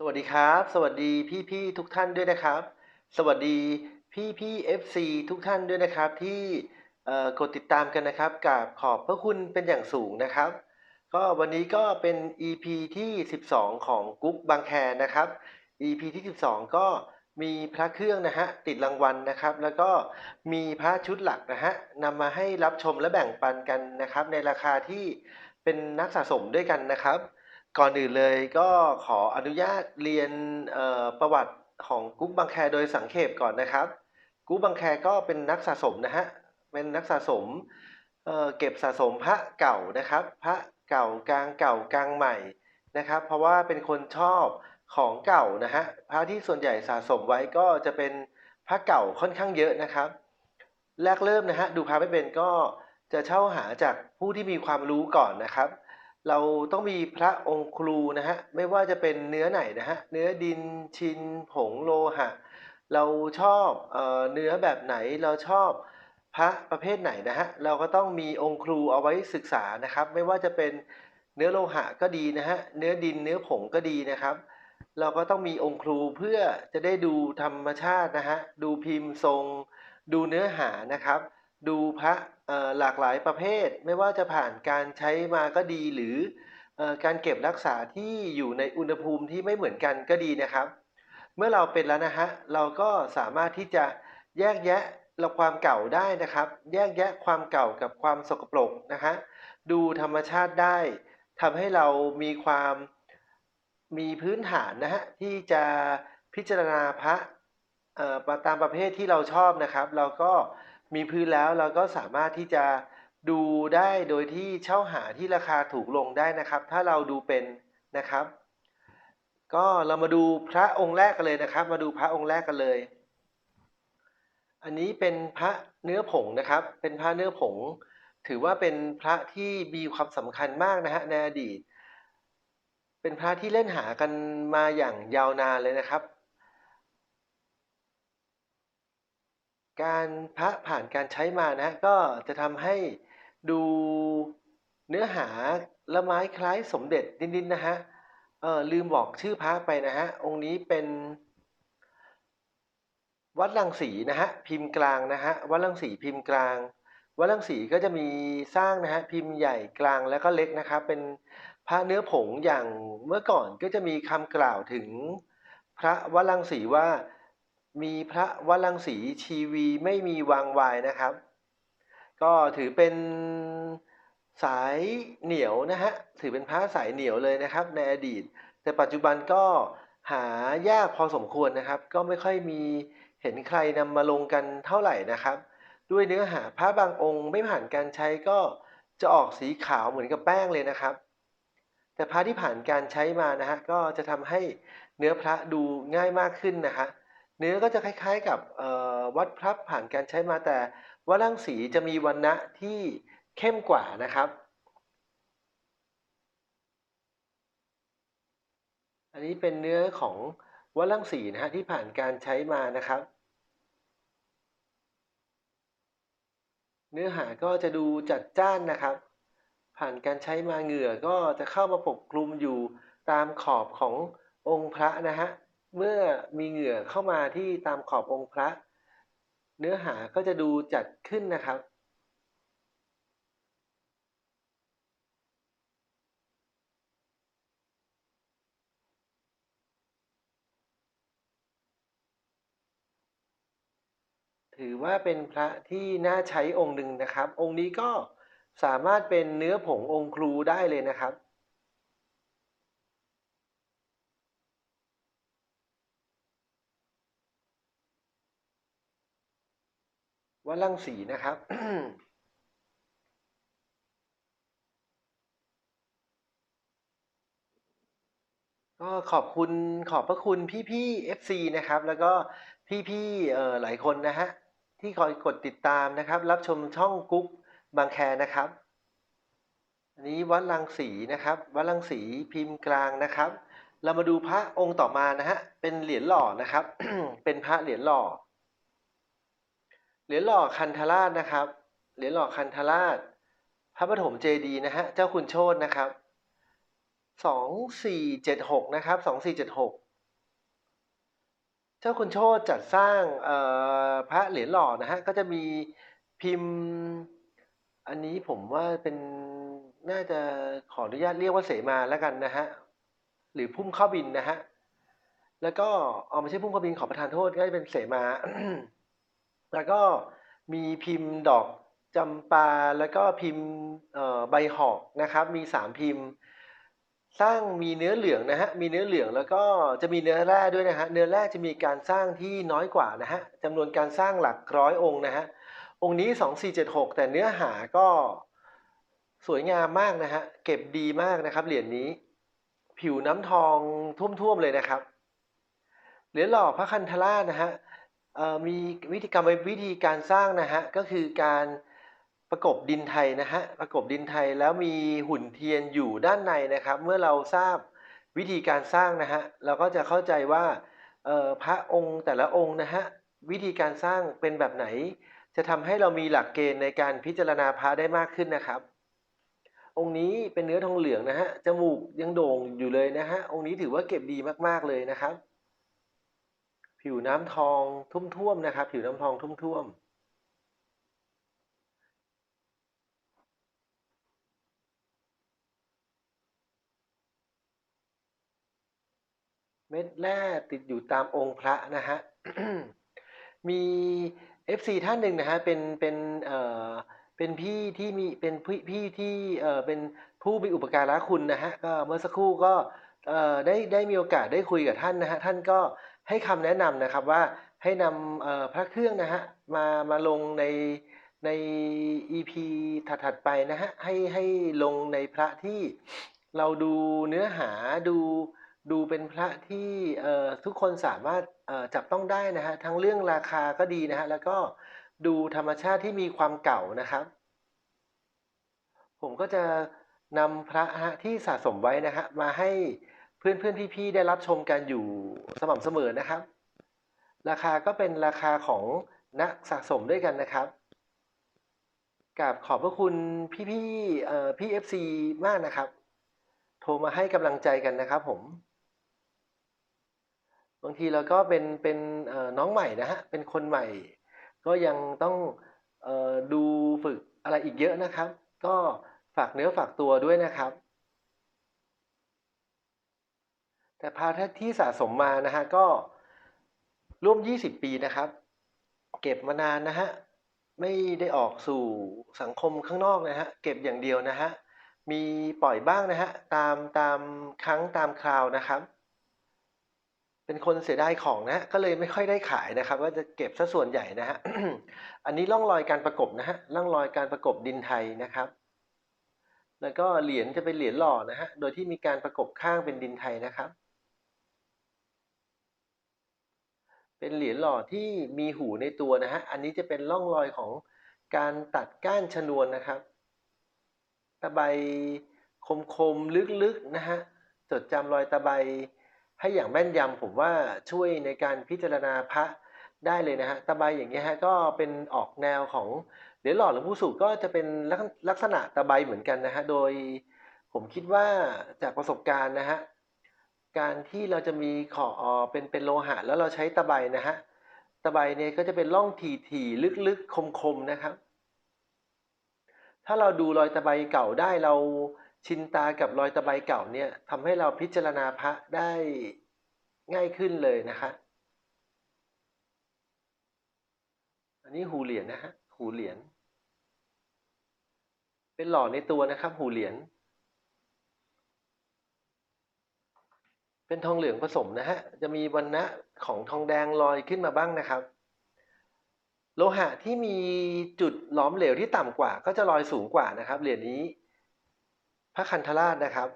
สวัสดีครับ สวัสดีพี่ๆทุกท่านด้วยนะครับ สวัสดีพี่ๆ FC ทุกท่านด้วยนะครับ ที่กดติดตามกันนะครับกับขอบพระคุณเป็นอย่างสูงนะครับ ก็วันนี้ก็เป็น EP ที่ 12 ของกุ๊กบางแคนะครับ EP ที่ 12 ก็มีพระเครื่องนะฮะติดรางวัลนะครับ แล้วก็มีพระชุดหลักนะฮะนำมาให้รับชมและแบ่งปันกันนะครับ ในราคาที่เป็นนักสะสมด้วยกันนะครับ ก่อนอื่นเลยก็ขออนุญาตเรียนประวัติของกุ๊กบางแคโดยสังเขปก่อนนะครับ กุ๊กบางแคก็เป็นนักสะสมนะฮะเป็นนักสะสมเเก็บสะสมพระเก่านะครับ พระเก่ากลางเก่ากลางใหม่นะครับ เพราะว่าเป็นคนชอบของเก่านะฮะพระที่ส่วนใหญ่สะสมไว้ก็จะเป็นพระเก่าค่อนข้างเยอะนะครับ แรกเริ่มนะฮะดูพระไม่เป็นก็จะเช่าหาจากผู้ที่มีความรู้ก่อนนะครับ เราต้องมีพระองค์ครูนะฮะไม่ว่าจะเป็นเนื้อไหนนะฮะเนื้อดินชินผงโลหะ เราชอบเออเนื้อแบบไหนเราชอบพระประเภทไหนนะฮะเราก็ต้องมีองค์ครูเอาไว้ศึกษานะครับ ไม่ว่าจะเป็นเนื้อโลหะก็ดีนะฮะเนื้อดินเนื้อผงก็ดีนะครับ เราก็ต้องมีองค์ครูเพื่อจะได้ดูธรรมชาตินะฮะดูพิมพ์ทรง ดูเนื้อหานะครับ ดูพระหลากหลายประเภท ไม่ว่าจะผ่านการใช้มาก็ดีหรืออการเก็บรักษาที่อยู่ในอุณหภูมิที่ไม่เหมือนกันก็ดีนะครับ เมื่อเราเป็นแล้วนะฮะเราก็สามารถที่จะแยกแยะเราความเก่าได้นะครับ แยกแยะความเก่ากับความสกปรกนะฮะดูธรรมชาติได้ทำให้เรามีความมีพื้นฐานนะฮะที่จะพิจารณาพระตามประเภทที่เราชอบนะครับ เราก็ มีพื้นแล้วเราก็สามารถที่จะดูได้โดยที่เช่าหาที่ราคาถูกลงได้นะครับ ถ้าเราดูเป็นนะครับ ก็เรามาดูพระองค์แรกกันเลยนะครับ มาดูพระองค์แรกกันเลย อันนี้เป็นพระเนื้อผงนะครับ เป็นพระเนื้อผง ถือว่าเป็นพระที่มีความสำคัญมากนะฮะในอดีต เป็นพระที่เล่นหากันมาอย่างยาวนานเลยนะครับ การพระผ่านการใช้มานะฮะก็จะทำให้ดูเนื้อหาละไม้คล้ายสมเด็จนิดๆนะฮะเออลืมบอกชื่อพระไปนะฮะองค์นี้เป็น วัดรังสีนะฮะพิมพ์กลางนะฮะวัดรังสีพิมพ์กลาง วัดรังสีก็จะมีสร้างนะฮะพิมพ์ใหญ่กลางแล้วก็เล็กนะครับเป็นพระเนื้อผงอย่างเมื่อก่อนก็จะมีคำกล่าวถึงพระวัดรังสีว่า มีพระวลังสีชีวีไม่มีวางวายนะครับ ก็ถือเป็นสายเหนียวนะฮะถือเป็นพระสายเหนียวเลยนะครับ ในอดีต แต่ปัจจุบันก็หายากพอสมควรนะครับ ก็ไม่ค่อยมีเห็นใครนำมาลงกันเท่าไหร่นะครับ ด้วยเนื้อหาพระบางองค์ไม่ผ่านการใช้ก็จะออกสีขาวเหมือนกับแป้งเลยนะครับ แต่พระที่ผ่านการใช้มานะฮะก็จะทำให้เนื้อพระดูง่ายมากขึ้นนะฮะ เนื้อก็จะคล้ายๆกับวัดพระผ่านการใช้มาแต่วัดรังสีจะมีวรรณะที่เข้มกว่านะครับ อันนี้เป็นเนื้อของวัดรังสีนะฮะที่ผ่านการใช้มานะครับ เนื้อหาก็จะดูจัดจ้านนะครับ ผ่านการใช้มาเหงื่อก็จะเข้ามาปกคลุมอยู่ตามขอบขององค์พระนะฮะ เมื่อมีเหงื่อเข้ามาที่ตามขอบองค์พระ เนื้อหาก็จะดูจัดขึ้นนะครับ ถือว่าเป็นพระที่น่าใช้องค์หนึ่งนะครับ องค์นี้ก็สามารถเป็นเนื้อผงองค์ครูได้เลยนะครับ วัดรังสีนะครับก็ขอบคุณขอบพระคุณพี่ๆ FC นะครับ แล้วก็พี่ๆเอ่อหลายคนนะฮะที่คอยกดติดตามนะครับ รับชมช่องกุ๊กบางแคนะครับ อันนี้วัดรังสีนะครับ วัดรังสีพิมพ์กลางนะครับ เรามาดูพระองค์ต่อมานะฮะเป็นเหรียญหล่อนะครับ เป็นพระเหรียญหล่อ เหรียญหล่อคันธราชนะครับ เหรียญหล่อคันธราช พระปฐมเจดีนะฮะ เจ้าคุณโชตนะครับสองสี่เจ็ดหกนะครับสองสี่เจ็ดหกเจ้าคุณโชตจัดสร้างพระเหรียญหล่อนะฮะ ก็จะมีพิมพ์ อันนี้ผมว่าเป็นน่าจะขออนุญาตเรียกว่าเสมาแล้วกันนะฮะ หรือพุ่มข้าบินนะฮะ แล้วก็เอาไม่ใช่พุ่มข้าบินขอประทานโทษก็จะเป็นเสมา แล้วก็มีพิมพ์ดอกจำปา แล้วก็พิมพ์ใบหอกนะครับ มีสามพิมพ์ สร้างมีเนื้อเหลืองนะฮะ มีเนื้อเหลืองแล้วก็จะมีเนื้อแร่ด้วยนะฮะ เนื้อแร่จะมีการสร้างที่น้อยกว่านะฮะจำนวนการสร้างหลักร้อยองค์นะฮะ องค์นี้ 2476 แต่เนื้อหาก็สวยงามมากนะฮะ เก็บดีมากนะครับ เหรียญนี้ ผิวน้ำทองท่วมๆเลยนะครับ เหรียญหล่อพระคันธราชนะฮะ มีวิธีกรรมวิธีการสร้างนะฮะก็คือการประกบดินไทยนะฮะประกบดินไทยแล้วมีหุ่นเทียนอยู่ด้านในนะครับ เมื่อเราทราบวิธีการสร้างนะฮะเราก็จะเข้าใจว่าพระองค์แต่ละองค์นะฮะวิธีการสร้างเป็นแบบไหน จะทำให้เรามีหลักเกณฑ์ในการพิจารณาพระได้มากขึ้นนะครับ องค์นี้เป็นเนื้อทองเหลืองนะฮะจมูกยังโด่งอยู่เลยนะฮะองค์นี้ถือว่าเก็บดีมากๆเลยนะครับ ผิวน้ำทองทุ่มๆนะครับ ผิวน้ำทองทุ่มๆเม็ดแร่ติดอยู่ตามองค์พระนะฮะ มี FC ท่านหนึ่งนะฮะ เป็น เป็น เอ่อ เป็นพี่ที่มี เป็นพี่พี่ที่ เอ่อ เป็นผู้มีอุปการะคุณนะฮะ ก็เมื่อสักครู่ก็ เอ่อ ได้ ได้มีโอกาสได้คุยกับท่านนะฮะ ท่านก็ ให้คำแนะนำนะครับว่าให้นำพระเครื่องนะฮะมามาลงในใน EP ถัดๆไปนะฮะให้ให้ลงในพระที่เราดูเนื้อหาดูดูเป็นพระที่ทุกคนสามารถจับต้องได้นะฮะทั้งเรื่องราคาก็ดีนะฮะแล้วก็ดูธรรมชาติที่มีความเก่านะครับ ผมก็จะนำพระฮะที่สะสมไว้นะฮะมาให้ เพื่อนเพื่อนพี่ๆได้รับชมกันอยู่สม่ำเสมอนะครับ ราคาก็เป็นราคาของนักสะสมด้วยกันนะครับกราบขอบพระคุณพี่ๆเอ่อพี่เอฟซีมากนะครับ โทรมาให้กำลังใจกันนะครับผม บางทีเราก็เป็นเป็นน้องใหม่นะฮะเป็นคนใหม่ ก็ยังต้องออดูฝึกอะไรอีกเยอะนะครับ ก็ฝากเนื้อฝากตัวด้วยนะครับ แต่พาที่สะสมมานะฮะก็ร่วม 20 ปีนะครับ เก็บมานานนะฮะ ไม่ได้ออกสู่สังคมข้างนอกนะฮะ เก็บอย่างเดียวนะฮะ มีปล่อยบ้างนะฮะ ตามตามครั้งตามคราวนะครับ เป็นคนเสียดายของนะฮะก็เลยไม่ค่อยได้ขายนะครับว่าจะเก็บซะส่วนใหญ่นะฮะ อันนี้ร่องรอยการประกบนะฮะ ร่องรอยการประกบดินไทยนะครับ แล้วก็เหรียญจะเป็นเหรียญหล่อนะฮะ โดยที่มีการประกบข้างเป็นดินไทยนะครับ เป็นเหรียญหล่อที่มีหูในตัวนะฮะ อันนี้จะเป็นร่องรอยของการตัดก้านชนวนนะครับตะไบคมๆลึกๆนะฮะ จดจำรอยตะไบให้อย่างแม่นยำผมว่าช่วยในการพิจารณาพระได้เลยนะฮะ ตะไบอย่างเงี้ยฮะก็เป็นออกแนวของเหรียญหล่อหลวงปู่สุก็จะเป็นลักษณะตะไบเหมือนกันนะฮะ โดยผมคิดว่าจากประสบการณ์นะฮะ การที่เราจะมีขอเป็นเป็นโลหะ แล้วเราใช้ตะไบนะฮะตะไบเนี่ยก็จะเป็นร่องถี่ๆลึกๆคมๆนะครับ ถ้าเราดูรอยตะไบเก่าได้เราชินตากับรอยตะไบเก่าเนี่ยทำให้เราพิจารณาพระได้ง่ายขึ้นเลยนะคะอันนี้หูเหรียญนะฮะหูเหรียญเป็นหล่อในตัวนะครับ หูเหรียญ เป็นทองเหลืองผสมนะฮะ จะมีวันนะของทองแดงลอยขึ้นมาบ้างนะครับ โลหะที่มีจุดหลอมเหลวที่ต่ำกว่า ก็จะลอยสูงกว่านะครับเหรียญนี้ พระคันธราชนะครับ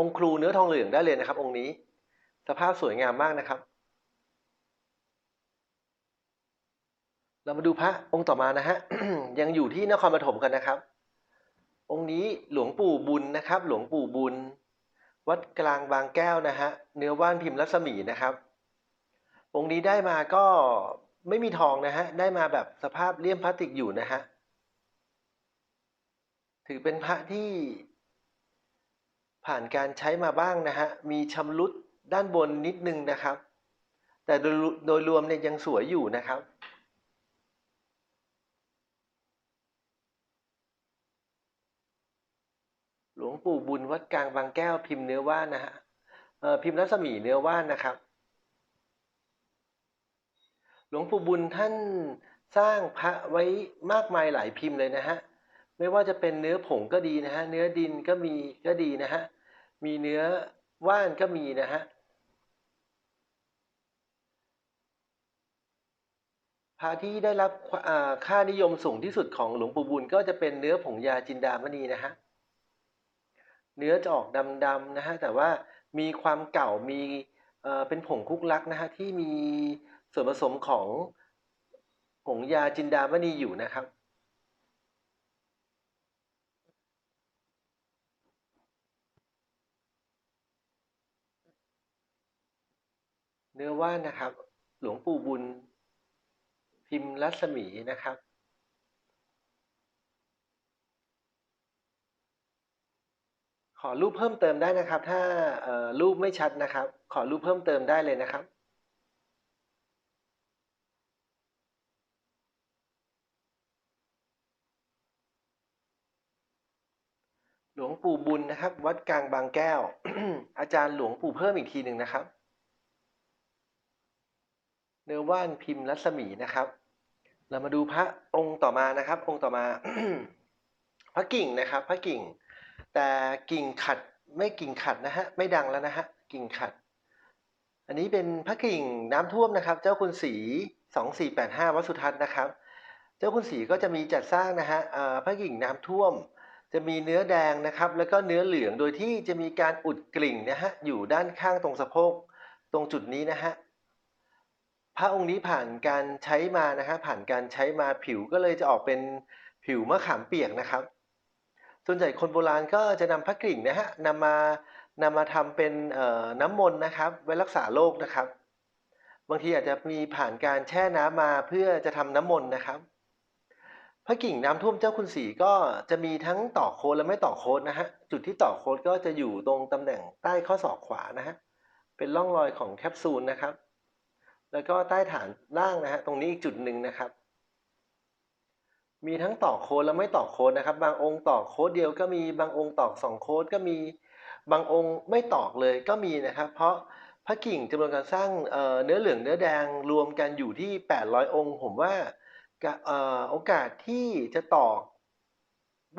องค์ครูเนื้อทองเหลืองได้เลยนะครับ องค์นี้ สภาพสวยงามมากนะครับ เรามาดูพระองค์ต่อมานะฮะยังอยู่ที่นครปฐมกันนะครับ องค์นี้หลวงปู่บุญนะครับ หลวงปู่บุญ วัดกลางบางแก้วนะฮะเนื้อว่านพิมพ์รัศมีนะครับองค์นี้ได้มาก็ไม่มีทองนะฮะได้มาแบบสภาพเลี่ยมพลาสติกอยู่นะฮะถือเป็นพระที่ผ่านการใช้มาบ้างนะฮะมีชำรุดด้านบนนิดนึงนะครับ แต่โดยโดยรวมเนี่ยยังสวยอยู่นะครับ หลวง ปู่บุญวัดกลางบางแก้วพิมพ์เนื้อว่านนะฮะเออพิมพ์รัศมีเนื้อว่านนะครับ หลวงปู่บุญท่านสร้างพระไว้มากมายหลายพิมพ์เลยนะฮะไม่ว่าจะเป็นเนื้อผงก็ดีนะฮะเนื้อดินก็มีก็ดีนะฮะมีเนื้อว่านก็มีนะฮะพระที่ได้รับค่านิยมสูงที่สุดของหลวงปู่บุญก็จะเป็นเนื้อผงยาจินดามณีนะฮะ เนื้อจะออกดำๆนะฮะแต่ว่ามีความเก่ามีเป็นผงคุกลักนะฮะที่มีส่วนผสมของผงยาจินดามณีอยู่นะครับ เนื้อว่านนะครับ หลวงปู่บุญพิมพ์รัศมีนะครับ ขอรูปเพิ่มเติมได้นะครับ ถ้ารูปไม่ชัดนะครับ ขอรูปเพิ่มเติมได้เลยนะครับ หลวงปู่บุญนะครับ วัดกลางบางแก้ว อาจารย์หลวงปู่เพิ่มอีกทีหนึ่งนะครับ เนื้อว่านพิมพ์รัศมีนะครับ เรามาดูพระองค์ต่อมานะครับ องค์ต่อมา พระกิ่งนะครับ พระกิ่ง แต่กิ่งขัดไม่กิ่งขัดนะฮะไม่ดังแล้วนะฮะกิ่งขัด อันนี้เป็นพระกิ่งน้ำท่วมนะครับ เจ้าคุณศรีสองสี่แปดห้าวัสุทัศน์นะครับ เจ้าคุณศรีก็จะมีจัดสร้างนะฮะพระกิ่งน้ำท่วม จะมีเนื้อแดงนะครับ แล้วก็เนื้อเหลืองโดยที่จะมีการอุดกลิ่งนะฮะอยู่ด้านข้างตรงสะโพกตรงจุดนี้นะฮะพระองค์นี้ผ่านการใช้มานะฮะผ่านการใช้มาผิวก็เลยจะออกเป็นผิวมะขามเปียกนะครับ ส่วนใหญ่คนโบราณก็จะนำพระกลิ่งนะฮะนำมานำมาทำเป็นน้ำมนต์นะครับ ไว้รักษาโรคนะครับ บางทีอาจจะมีผ่านการแช่น้ำมาเพื่อจะทำน้ำมนต์นะครับ พระกิ่งน้ำท่วมเจ้าคุณศรีก็จะมีทั้งต่อโค้ดและไม่ต่อโค้ดนะฮะจุดที่ต่อโค้ดก็จะอยู่ตรงตำแหน่งใต้ข้อศอกขวานะฮะเป็นร่องรอยของแคปซูลนะครับ แล้วก็ใต้ฐานล่างนะฮะตรงนี้อีกจุดหนึ่งนะครับ มีทั้งต่อโค้ดและไม่ต่อโค้ดนะครับ บางองค์ต่อโค้ดเดียวก็มีบางองค์ตอกสองโค้ดก็มีบางองค์ไม่ตอกเลยก็มีนะครับ เพราะพระกิ่งจำนวนการสร้างเนื้อเหลืองเนื้อแดงรวมกันอยู่ที่ 800 องค์ ผมว่าโอกาสที่จะตอก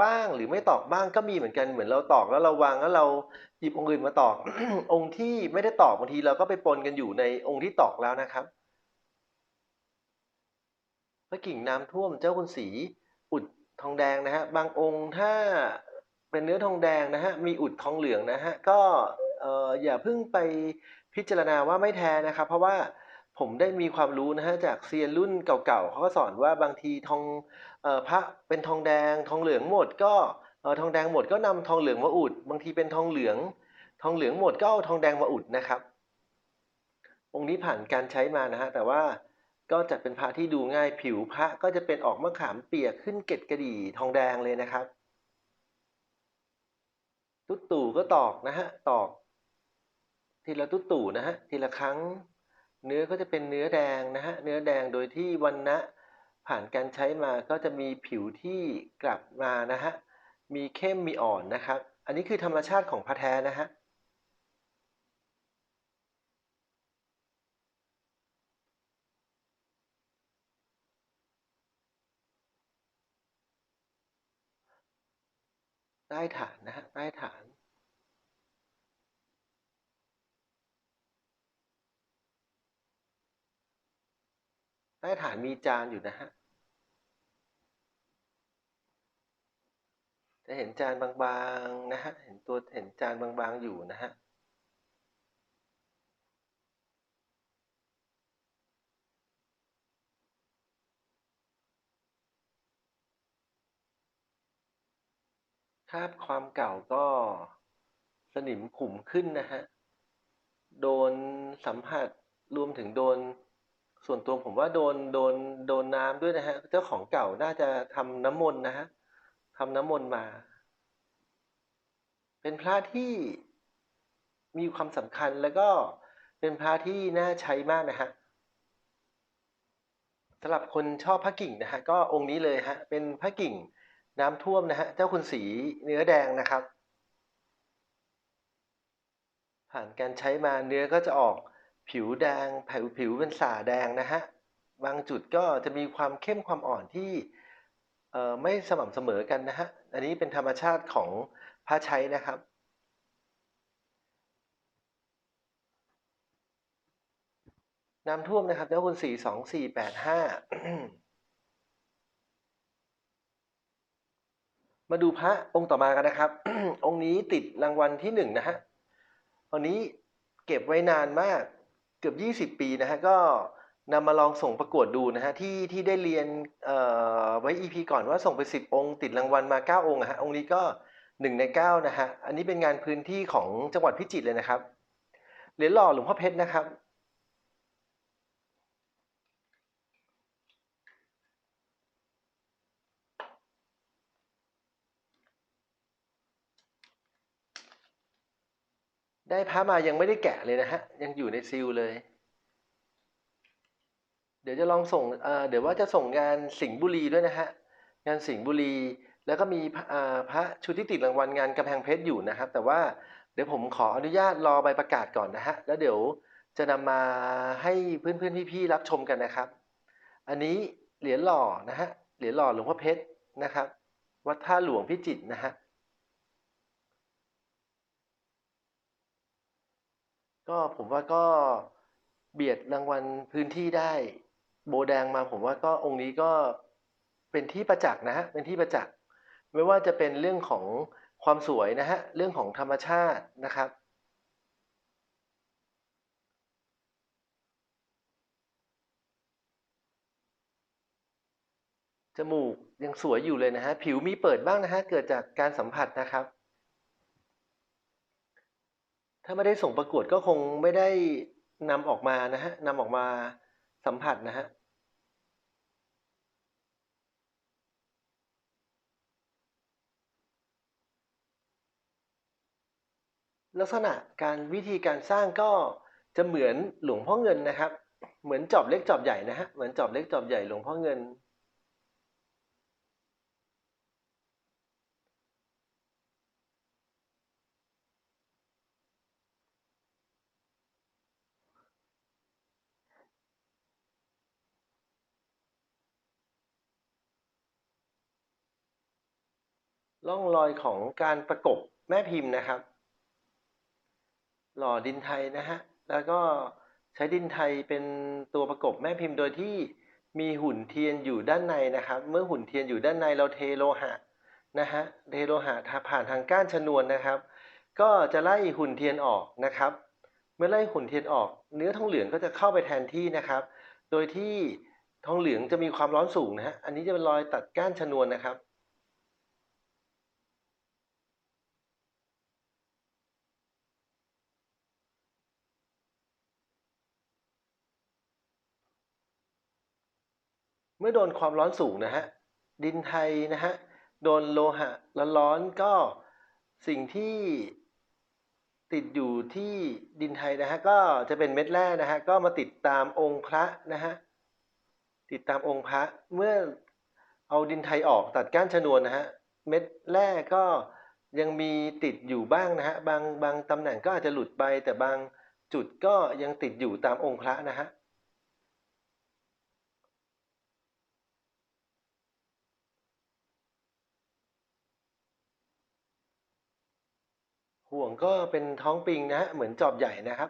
บ้างหรือไม่ตอกบ้างก็มีเหมือนกันเหมือนเราตอกแล้วเราวางแล้วเราหยิบองค์อื่นมาตอก องค์ที่ไม่ได้ตอกบางทีเราก็ไปปนกันอยู่ในองค์ที่ตอกแล้วนะครับ พระกิ่งน้ำท่วมเจ้าคุณศรีอุดทองแดงนะฮะบางองค์ถ้าเป็นเนื้อทองแดงนะฮะมีอุดทองเหลืองนะฮะก็เอออย่าเพิ่งไปพิจารณาว่าไม่แท้นะครับ เพราะว่าผมได้มีความรู้นะฮะจากเซียนรุ่นเก่าๆเขาก็สอนว่าบางทีทองออพระเป็นทองแดงทองเหลืองหมด ก็ทองแดงหมดก็นำทองเหลืองมาอุด บางทีเป็นทองเหลือง ทองเหลืองหมดก็เอาทองแดงมาอุดนะครับองค์นี้ผ่านการใช้มานะฮะแต่ว่า ก็จัดเป็นพระที่ดูง่ายผิวพระก็จะเป็นออกมะขามเปียกขึ้นเกล็ดกระดี่ทองแดงเลยนะครับ ตุ๊ดตู่ก็ตอกนะฮะตอก ทีละตุ๊ดตู่นะฮะทีละครั้ง เนื้อก็จะเป็นเนื้อแดงนะฮะเนื้อแดงโดยที่วันนะผ่านการใช้มาก็จะมีผิวที่กลับมานะฮะมีเข้มมีอ่อนนะครับ อันนี้คือธรรมชาติของพระแท้นะฮะ ใต้ฐานนะฮะใต้ฐานใต้ฐานมีจานอยู่นะฮะ จะเห็นจานบางๆนะฮะ เห็นตัวเห็นจานบางๆอยู่นะฮะ คราความเก่าก็สนิมขุ่มขึ้นนะฮะ โดนสัมผัสรวมถึงโดน ส่วนตัวผมว่าโดนโดนโดนน้ำด้วยนะฮะ เจ้าของเก่าน่าจะทำน้ำมนต์นะฮะทำน้ำมนต์มา เป็นพระที่มีความสำคัญแล้วก็เป็นพระที่น่าใช้มากนะฮะสำหรับคนชอบพระกิ่งนะฮะก็องค์นี้เลยฮะ เป็นพระกิ่ง น้ำท่วมนะฮะ เจ้าคุณสีเนื้อแดงนะครับ ผ่านการใช้มาเนื้อก็จะออกผิวแดงผิวผิวเป็นสาแดงนะฮะ บางจุดก็จะมีความเข้มความอ่อนที่ไม่สม่ำเสมอกันนะฮะ อันนี้เป็นธรรมชาติของพระใช้นะครับน้ำท่วมนะครับเจ้าคุณสี่สองสี่แปดห้า มาดูพระองค์ต่อมากันนะครับ องค์นี้ติดรางวัลที่หนึ่งนะฮะองค์นี้เก็บไว้นานมากเกือบยี่สิบปีนะฮะก็นำมาลองส่งประกวดดูนะฮะที่ที่ได้เรียนไว้ EP ก่อนว่าส่งไปสิบองค์ ติดรางวัลมาเก้าองค์ะฮะองค์นี้ก็หนึ่งในเก้านะฮะอันนี้เป็นงานพื้นที่ของจังหวัดพิจิตรเลยนะครับเหรียญหล่อหลวงพ่อเพชรนะครับ ได้พระมายังไม่ได้แกะเลยนะฮะ ยังอยู่ในซีลเลย เดี๋ยวจะลองส่งเเดี๋ยวว่าจะส่งงานสิงห์บุรีด้วยนะฮะ งานสิงห์บุรี แล้วก็มีพระอ่าพระชุดที่ติดรางวัลงานกำแพงเพชรอยู่นะครับ แต่ว่าเดี๋ยวผมขออนุญาตรอใบประกาศก่อนนะฮะ แล้วเดี๋ยวจะนำมาให้เพื่อนๆพี่ๆรับชมกันนะครับ อันนี้เหรียญหล่อนะฮะ เหรียญหล่อหลวงพ่อเพชรนะครับ วัดท่าหลวงพิจิตรนะฮะ ก็ผมว่าก็เบียดรางวัลพื้นที่ได้ โบแดงมาผมว่าก็องค์นี้ก็เป็นที่ประจักษ์นะฮะเป็นที่ประจักษ์ไม่ว่าจะเป็นเรื่องของความสวยนะฮะเรื่องของธรรมชาตินะครับจมูกยังสวยอยู่เลยนะฮะผิวมีเปิดบ้างนะฮะเกิดจากการสัมผัสนะครับ ถ้าไม่ได้ส่งประกวดก็คงไม่ได้นำออกมานะฮะนำออกมาสัมผัสนะฮะลักษณะการวิธีการสร้างก็จะเหมือนหลวงพ่อเงินนะครับ เหมือนจอบเล็กจอบใหญ่นะฮะเหมือนจอบเล็กจอบใหญ่หลวงพ่อเงิน ร่องรอยของการประกบแม่พิมพ์นะครับ หล่อดินไทยนะฮะ แล้วก็ใช้ดินไทยเป็นตัวประกบแม่พิมพ์โดยที่มีหุ่นเทียนอยู่ด้านในนะครับ เมื่อหุ่นเทียนอยู่ด้านในเราเทโลหะนะฮะเทโลหะผ่านทางก้านชนวนนะครับ ก็จะไล่หุ่นเทียนออกนะครับ เมื่อไล่หุ่นเทียนออก เนื้อทองเหลืองก็จะเข้าไปแทนที่นะครับ โดยที่ทองเหลืองจะมีความร้อนสูงนะฮะ อันนี้จะเป็นรอยตัดก้านชนวนนะครับ เมื่อโดนความร้อนสูงนะฮะดินไทยนะฮะโดนโลหะร้อนก็สิ่งที่ติดอยู่ที่ดินไทยนะฮะก็จะเป็นเม็ดแร่นะฮะก็มาติดตามองค์พระนะฮะติดตามองค์พระเมื่อเอาดินไทยออกตัดก้านชนวนนะฮะเม็ดแร่ก็ยังมีติดอยู่บ้างนะฮะบางบางตำแหน่งก็อาจจะหลุดไปแต่บางจุดก็ยังติดอยู่ตามองค์พระนะฮะ ห่วงก็เป็นท้องปิงนะฮะเหมือนจอบใหญ่นะครับ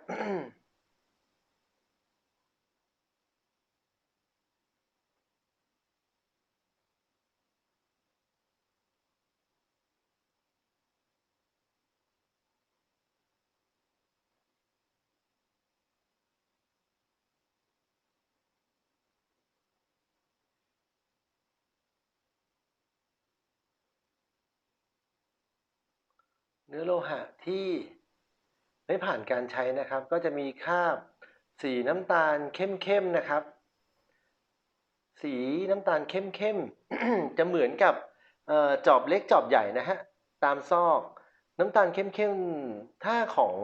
ื้อโลหะที่ไม่ผ่านการใช้นะครับ ก็จะมีคราบสีน้ำตาลเข้มๆนะครับ สีน้ำตาลเข้มๆจะเหมือนกับออจอบเล็กจอบใหญ่นะฮะตามซอกน้ำตาลเข้มๆถ้าของ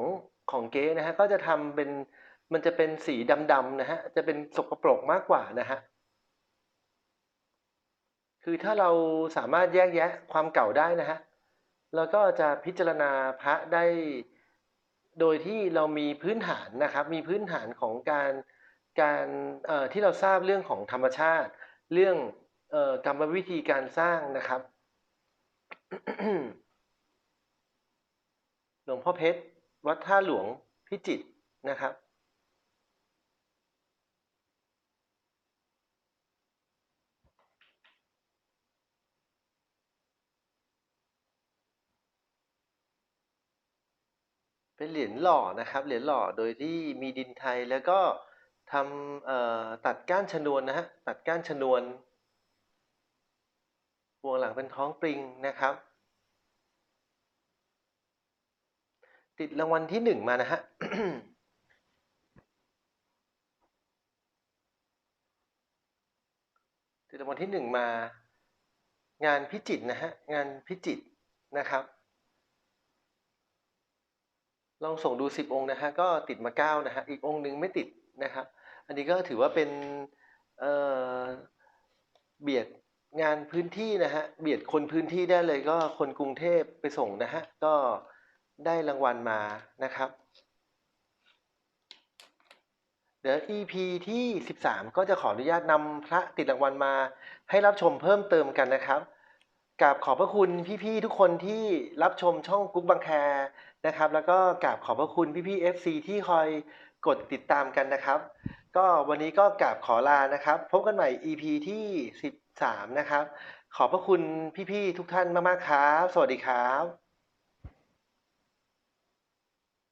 ของเก๊นะฮะก็จะทำเป็นมันจะเป็นสีดำๆนะฮะจะเป็นสกปรกมากกว่านะฮะคือถ้าเราสามารถแยกแยะความเก่าได้นะฮะ เราก็จะพิจารณาพระได้โดยที่เรามีพื้นฐานนะครับ มีพื้นฐานของการการที่เราทราบเรื่องของธรรมชาติ เรื่องออกรรมวิธีการสร้างนะครับหลวงพ่อเพชร วัดท่าหลวงพิจิตรนะครับ เป็นเหรียญหล่อนะครับ เหรียญหล่อโดยที่มีดินไทยแล้วก็ทำตัดก้านชนวนนะฮะตัดก้านชนวนวงหลังเป็นท้องปริงนะครับ ติดรางวัลที่หนึ่งมานะฮะติดรางวัลที่หนึ่งมางานพิจิตรนะฮะงานพิจิตรนะครับ ลองส่งดูสิบองค์นะฮะก็ติดมาเก้านะฮะอีกองค์หนึ่งไม่ติดนะครับอันนี้ก็ถือว่าเป็นเเบียดงานพื้นที่นะฮะเบียดคนพื้นที่ได้เลยก็คนกรุงเทพไปส่งนะฮะก็ได้รางวัลมานะครับเดี๋ยว EP ที่ 13 ก็จะขออนุญาตนำพระติดรางวัลมาให้รับชมเพิ่มเติมกันนะครับกราบขอบพระคุณพี่ๆทุกคนที่รับชมช่องกุ๊กบังแค นะครับ แล้วก็กราบขอบพระคุณพี่ๆ FC ที่คอยกดติดตามกันนะครับ ก็วันนี้ก็กราบขอลานะครับ พบกันใหม่ EP ที่ 13 นะครับ ขอบพระคุณพี่ๆ ทุกท่านมากๆครับ สวัสดีครับ